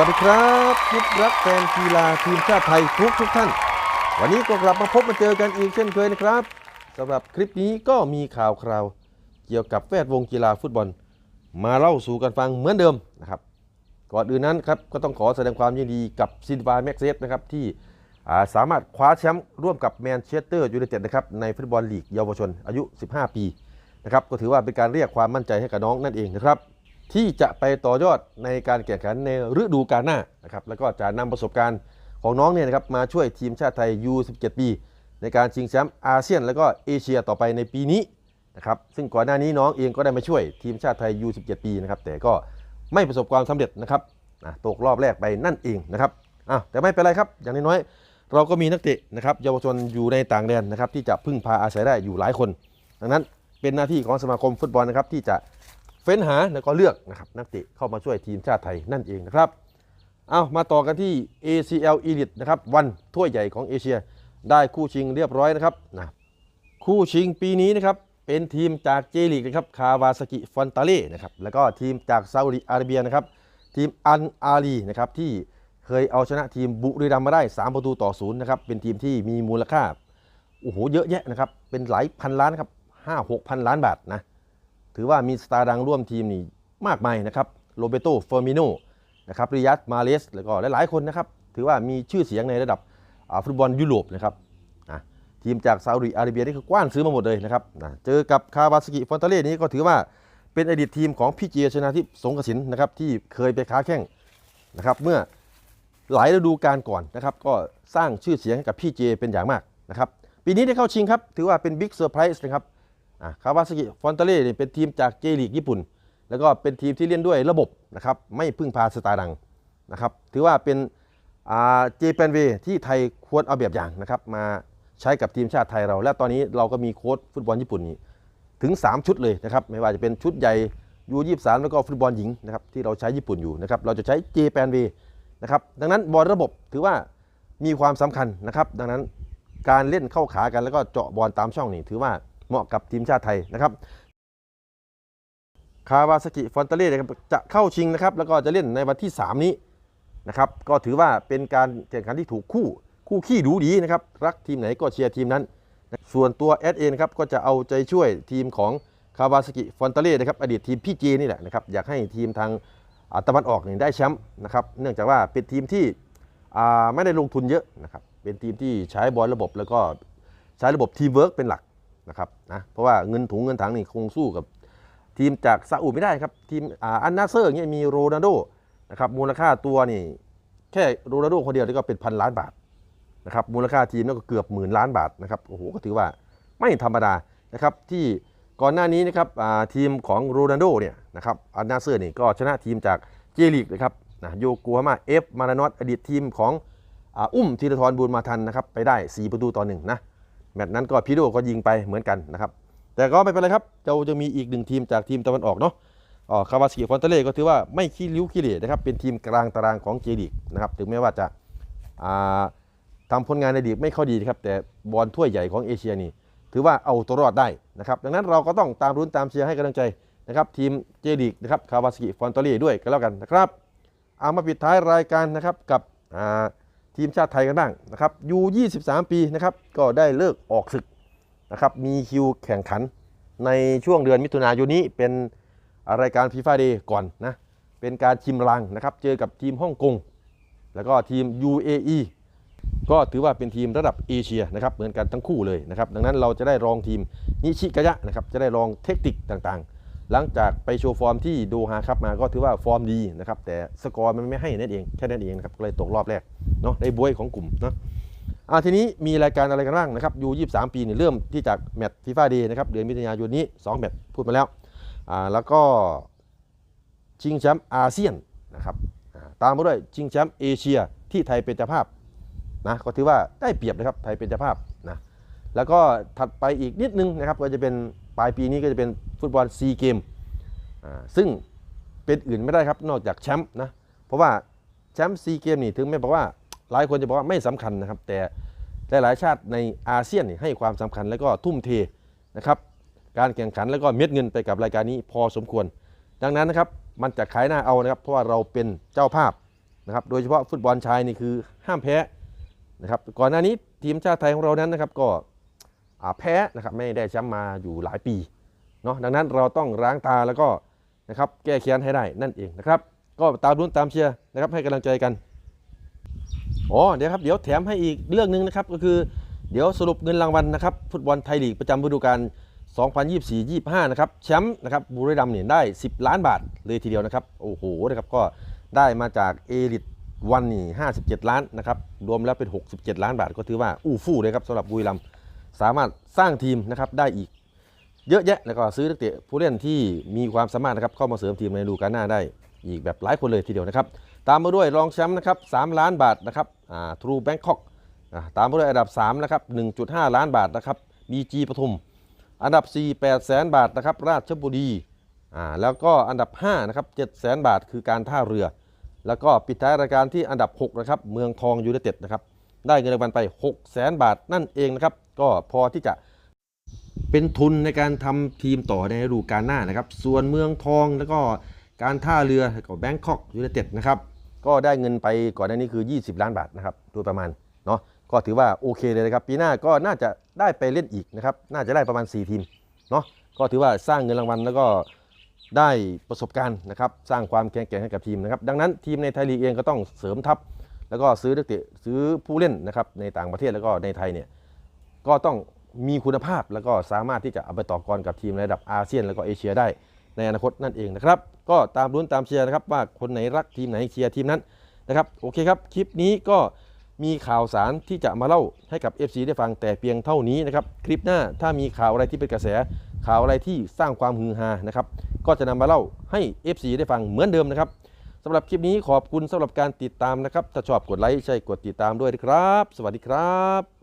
วัสดีครับมิตรรักแฟนกีฬาทีมชาติไทยทุกทุกท่าน วันนี้ก็กลับมาพบมาเจอกันอีกเช่นเคยนะครับสำหรับคลิปนี้ก็มีข่าวคราว เกี่ยวกับแวดวงกีฬาฟุตบอล มาเล่าสู่กันฟังเหมือนเดิมนะครับ ก่อนอื่นนั้นครับก็ต้องขอแสดงความยินดีกับซินวาแม็กเซสนะครับที่อ่าสามารถคว้าแชมป์ร่วมกับแมนเชสเตอร์ยูไนเต็ดนะครับในฟุตบอลลีกเยาวชนอายุ 15 ปีนะครับก็ถือว่าเป็นการเรียกความมั่นใจให้กับน้องนั่นเองนะครับ ที่จะไปต่อยอดในการแข่งขันในฤดูกาลหน้านะครับแล้วก็จะนำประสบการณ์ของน้องเนี่ยนะครับมาช่วยทีมชาติไทย U17 ปี ในการชิงแชมป์อาเซียน แล้วก็เอเชียต่อไปในปีนี้นะครับซึ่งก่อนหน้านี้น้องเองก็ได้มาช่วยทีมชาติไทย U17 ปีนะครับแต่ก็ไม่ประสบความสำเร็จนะครับตกรอบแรกไปนั่นเองนะครับอ้าวแต่ไม่เป็นไรครับ อย่างน้อยๆเราก็มีนักเตะนะครับเยาวชนอยู่ในต่างแดนนะครับที่จะพึ่งพาอาศัยได้อยู่หลายคน ดังนั้นเป็นหน้าที่ของสมาคมฟุตบอลนะครับที่จะ เฟ้นหาแล้วก็เลือกนะครับนักเตะเข้ามาช่วยทีมชาติไทยนั่นเองนะครับเอามาต่อกันที่ ACL Elite นะครับวันถ้วยใหญ่ของเอเชีย ได้คู่ชิงเรียบร้อยนะครับนะคู่ชิงปีนี้นะครับเป็นทีมจากเจลีกนะครับคาวาซากิฟอนตาเล่นะครับแล้วก็ทีมจากซาอุดิอาระเบียนะครับทีมอันอาลีนะครับที่เคยเอาชนะทีมบุรีรัมย์มาได้ 3 ประตูต่อศูนย์นะครับเป็นทีมที่มีมูลค่าโอ้โหเยอะแยะนะครับเป็นหลายพันล้านครับห้าหกพันล้านบาทนะ ถือว่ามีสตาร์ดังร่วมทีมนี่มากมายนะครับโรเบโตเฟอร์มิโนนะครับริยัตมาเลสแล้วก็หลายๆคนนะครับ ถือว่ามีชื่อเสียงในระดับฟุตบอลยุโรปนะครับทีมจากซาอุดิอาระเบียนี่คือกว้านซื้อมาหมดเลยนะครับเจอกับคาวาสกิฟอนตาเล่นี้ก็ถือว่าเป็นอดีตทีมของพี่เจชนะทิพย์สงกสินนะครับที่เคยไปค้าแข่งนะครับเมื่อหลายฤดูกาลก่อนนะครับก็สร้างชื่อเสียงให้กับพี่เจเป็นอย่างมากนะครับปีนี้ได้เข้าชิงครับถือว่าเป็นบิ๊กเซอร์ไพรส์นะครับ คาวาซากิฟอนตาเล่เนี่ยเป็นทีมจากเจลีกญี่ปุ่น แล้วก็เป็นทีมที่เล่นด้วยระบบนะครับไม่พึ่งพาสตาร์ดังนะครับถือว่าเป็นเจแปนเวที่ไทยควรเอาแบบอย่างนะครับมาใช้กับทีมชาติไทยเรา และตอนนี้เราก็มีโค้ชฟุตบอลญี่ปุ่นถึง 3 ชุดเลยนะครับไม่ว่าจะเป็นชุดใหญ่ยูยี่สามแล้วก็ฟุตบอลหญิงนะครับที่เราใช้ญี่ปุ่นอยู่นะครับเราจะใช้เจแปนเวนะครับดังนั้นบอลระบบถือว่ามีความสำคัญนะครับดังนั้นการเล่นเข้าขากันแล้วก็เจาะบอลตามช่องนี่ถือว่า เหมาะกับทีมชาติไทยนะครับคาวาซากิฟอนเตเล่จะเข้าชิงนะครับ แล้วก็จะเล่นในวันที่ 3 นี้นะครับก็ถือว่าเป็นการแข่งขันที่ถูกคู่ คู่ขี้ดูดีนะครับ รักทีมไหนก็เชียร์ทีมนั้น ส่วนตัวแอดเองครับก็จะเอาใจช่วยทีมของคาวาซากิฟอนเตเล่นะครับอดีตทีมพี่เจนี่แหละนะครับอยากให้ทีมทางอ่าตะวันออกนี่ได้แชมป์นะครับเนื่องจากว่าเป็นทีมที่ไม่ได้ลงทุนเยอะนะครับเป็นทีมที่ใช้บอลระบบแล้วก็ใช้ระบบทีมเวิร์กเป็นหลัก นะครับนะเพราะว่าเงินถุงเงินถังนี่คงสู้กับทีมจากซาอุไม่ได้ครับ ทีมอ่าอันนาเซอร์เนี่ยมีโรนัลโดนะครับมูลค่าตัวนี่แค่โรนัลโดคนเดียวนี่ก็เป็นพันล้านบาทนะครับมูลค่าทีมนั่ก็เกือบหมื่นล้านบาทนะครับโอ้โหก็ถือว่าไม่ธรรมดานะครับที่ก่อนหน้านี้นะครับอ่าทีมของโรนัลโดเนี่ยนะครับอันนาเซอร์นี่ก็ชนะทีมจากเจลีกนะครับนะโยโกฮาม่าเอฟมารานอตอดีตทีมของอ,อุ้มธีรทรบุญมาทันนะครับไปได้ 4 ประตูต่อหนึ่งนะ แมตช์นั้นก็พีโดก็ยิงไปเหมือนกันนะครับ แต่ก็ไม่เป็นไรครับเราจะมีอีกหนึ่งทีมจากทีมตะวันออกเนาะอ๋อคาวาสกิฟอนเตเล่ก็ถือว่าไม่ขี้ริ้วขี้เหร่นะครับเป็นทีมกลางตารางของเจลีกนะครับถึงแม้ว่าจะาทำผลงานในลีกไม่ค่อยดีครับแต่บอลถ้วยใหญ่ของเอเชียนี่ถือว่าเอาตัวรอดได้นะครับดังนั้นเราก็ต้องตามรุ้นตามเชียร์ให้กำลังใจนะครับทีมเจลีกนะครับคาวาสกิฟอนเตเล่ด้วยกันแล้วกันนะครับเอามาปิดท้ายรายการนะครับกับอ่า ทีมชาติไทยกันบ้างนะครับยู23 ปีนะครับก็ได้เลิกออกศึกนะครับมีคิวแข่งขันในช่วงเดือนมิถุนายนนี้เป็นรายการฟีฟ่าเดย์ก่อนนะเป็นการชิมรางนะครับเจอกับทีมฮ่องกงแล้วก็ทีม UAE ก็ถือว่าเป็นทีมระดับเอเชียนะครับเหมือนกันทั้งคู่เลยนะครับดังนั้นเราจะได้ลองทีมนิชิกายะนะครับจะได้ลองเทคนิคต่างๆ หลังจากไปโชว์ฟอร์มที่โดฮาครับมาก็ถือว่าฟอร์มดีนะครับแต่สกอร์มันไม่ให้นั่นเองแค่นั้นเองนะครับก็เลยตกรอบแรกเนาะได้บวยของกลุ่มเนาะอ่าทีนี้มีรายการอะไรกันบ้างนะครับยู23ปีเนี่ยเริ่มที่จากแมตช์ฟีฟ่าเดย์นะครับเดือนมิถุนายนนี้2แมตช์พูดมาแล้วอ่าแล้วก็ชิงแชมป์อาเซียนนะครับอ่าตามมาด้วยชิงแชมป์เอเชียที่ไทยเป็นเจ้าภาพนะก็ถือว่าได้เปรียบนะครับไทยเป็นเจ้าภาพนะแล้วก็ถัดไปอีกนิดนึงนะครับก็จะเป็น ปลายปีนี้ก็จะเป็นฟุตบอลซีเกมซึ่งเป็นอื่นไม่ได้ครับนอกจากแชมป์นะเพราะว่าแชมป์ซีเกมนี่ถึงแม้บอกว่าหลายคนจะบอกว่าไม่สำคัญนะครับ แต่หลายชาติในอาเซียนนี่ให้ความสำคัญแล้วก็ทุ่มเทนะครับการแข่งขันแล้วก็เม็ดเงินไปกับรายการนี้พอสมควร ดังนั้นนะครับมันจะขายหน้าเอานะครับ เพราะว่าเราเป็นเจ้าภาพนะครับโดยเฉพาะฟุตบอลชายนี่คือห้ามแพ้นะครับก่อนหน้านี้ทีมชาติไทยของเรานั้นนะครับก็ แพ้นะครับไม่ได้แชมป์มาอยู่หลายปีเนาะดังนั้นเราต้องล้างตาแล้วก็นะครับแก้แค้นให้ได้นั่นเองนะครับก็ตามรุ้นตามเชียร์นะครับให้กำลังใจกันอ๋อเดี๋ยวครับเดี๋ยวแถมให้อีกเรื่องหนึ่งนะครับก็คือเดี๋ยวสรุปเงินรางวัลนะครับฟุตบอลไทยลีกประจำฤดูกาล2024-25 นะครับแชมป์นะครับบุรีรัมย์เนี่ยได้ 10 ล้านบาทเลยทีเดียวนะครับโอ้โหนะครับก็ได้มาจากเอลิทวันนี่57 ล้านนะครับรวมแล้วเป็น 67 ล้านบาทก็ถือว่าอู้ฟู่เลยครับสำหรับบุรีรัมย์ สามารถสร้างทีมนะครับได้อีกเยอะแยะแล้วก็ซื้อนักเตะผู้เล่นที่มีความสามารถนะครับเข้ามาเสริมทีมในฤดูกาหน้าได้อีกแบบหลายคนเลยทีเดียวนะครับ ตามมาด้วยรองแชมป์นะครับ3ล้านบาทนะครับอ่าทรูแบงคอกตามมาด้วยอันดับ3นะครับ1.5 ล้านบาทนะครับบีจีปทุม อันดับ 4 8แสนบาทนะครับราชบุรีอ่าแล้วก็อันดับ5นะครับ7แสนบาทคือการท่าเรือ แล้วก็ปิดท้ายรายการที่อันดับ 6 นะครับ เมืองทองยูไนเต็ดนะครับ ได้เงินรางวัลไป6แสนบาทนั่นเองนะครับ ก็พอที่จะเป็นทุนในการทำทีมต่อในฤดูกาลหน้านะครับ ส่วนเมืองทองแล้วก็การท่าเรือกับแบงคอกยูไนเต็ดนะครับก็ได้เงินไปก่อนหน้านี้คือ 20 ล้านบาทนะครับโดยประมาณเนาะก็ถือว่าโอเคเลยนะครับ ปีหน้าก็น่าจะได้ไปเล่นอีกนะครับ น่าจะได้ประมาณ 4 ทีมเนาะก็ถือว่าสร้างเงินรางวัลแล้วก็ได้ประสบการณ์นะครับ สร้างความแข็งแกร่งให้กับทีมนะครับ ดังนั้นทีมในไทยลีกเองก็ต้องเสริมทัพ แล้วก็ซื้อนักเตะซื้อผู้เล่นนะครับในต่างประเทศแล้วก็ในไทยเนี่ยก็ต้องมีคุณภาพแล้วก็สามารถที่จะเอาไปต่อกรกับทีมระดับอาเซียนแล้วก็เอเชียได้ในอนาคตนั่นเองนะครับ ก็ตามรุ้นตามเชียร์นะครับว่าคนไหนรักทีมไหนเชียร์ทีมนั้นนะครับโอเคครับ คลิปนี้ก็มีข่าวสารที่จะมาเล่าให้กับ FC ได้ฟังแต่เพียงเท่านี้นะครับคลิปหน้าถ้ามีข่าวอะไรที่เป็นกระแส ข่าวอะไรที่สร้างความฮือฮานะครับก็จะนำมาเล่าให้ FC ได้ฟังเหมือนเดิมนะครับำหรับคลิปนี้ขอบคุณสำหรับการติดตามนะครับ ถ้าชอบกดไลค์ใช่กดติดตามด้วยนะครับ สวัสดีครับ